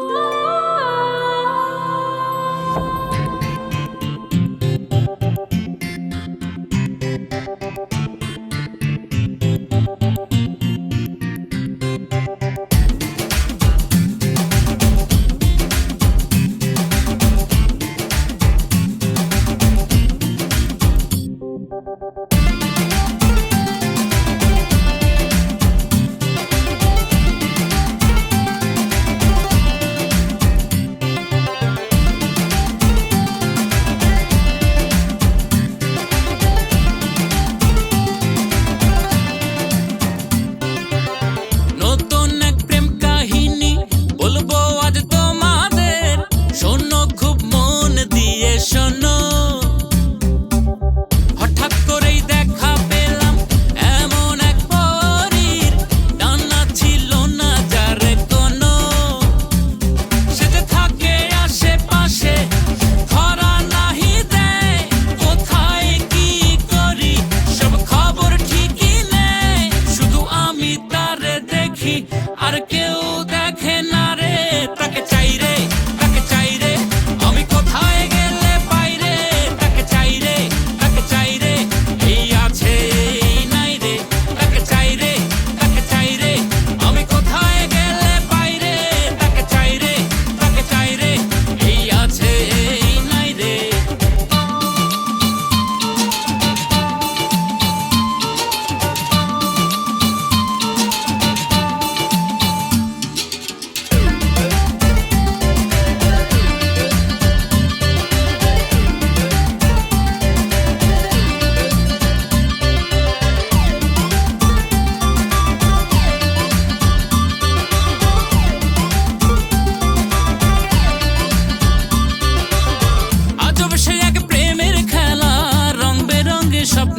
Oh.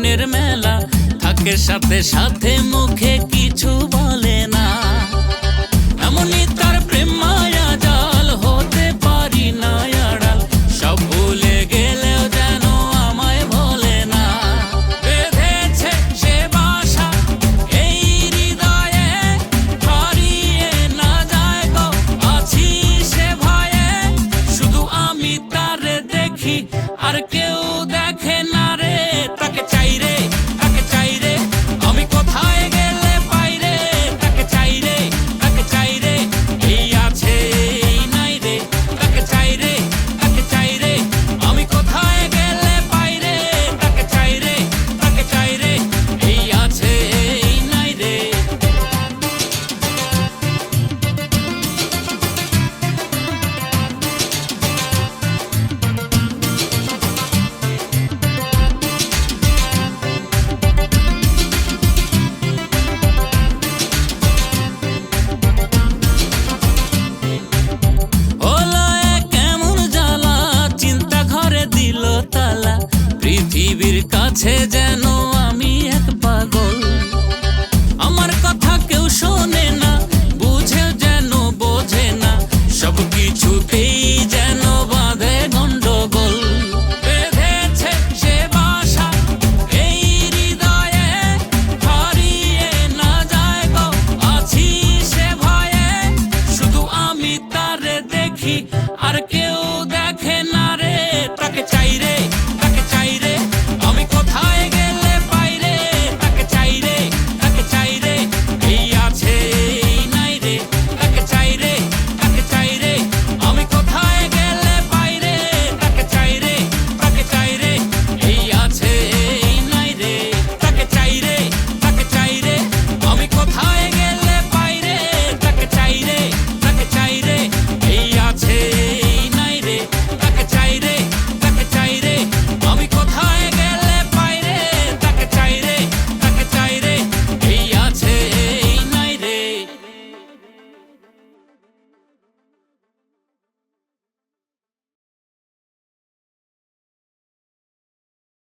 মনের মেলা থাকে সাথে সাথে মুখে কিছু বলে না। কাছে যেন আমি এক পাগল। আমার কথা কেউ শোনে না, বুঝে যেন বোঝে না, সব কিছুতেই যেন বাঁধে গন্ডগোল। বেঁধেছে সে বাসা, এই হৃদয়ে হারিয়ে না যায় গো, আছি সে ভয়ে। শুধু আমি তারে দেখি, আর কেউ